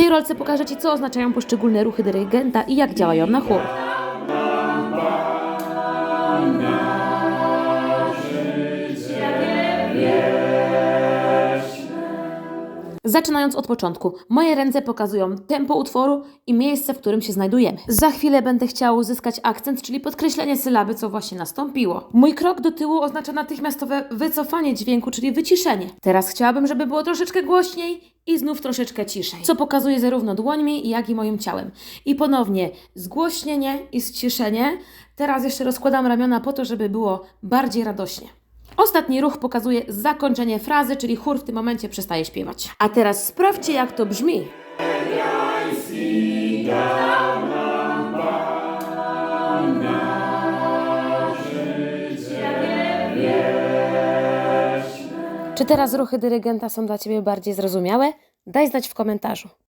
tej rolce pokażę Ci, co oznaczają poszczególne ruchy dyrygenta i jak działają na chór. Zaczynając od początku, moje ręce pokazują tempo utworu i miejsce, w którym się znajdujemy. Za chwilę będę chciała uzyskać akcent, czyli podkreślenie sylaby, co właśnie nastąpiło. Mój krok do tyłu oznacza natychmiastowe wycofanie dźwięku, czyli wyciszenie. Teraz chciałabym, żeby było troszeczkę głośniej i znów troszeczkę ciszej, co pokazuję zarówno dłońmi, jak i moim ciałem. I ponownie zgłośnienie i ściszenie. Teraz jeszcze rozkładam ramiona po to, żeby było bardziej radośnie. Ostatni ruch pokazuje zakończenie frazy, czyli chór w tym momencie przestaje śpiewać. A teraz sprawdźcie, jak to brzmi. Czy teraz ruchy dyrygenta są dla Ciebie bardziej zrozumiałe? Daj znać w komentarzu.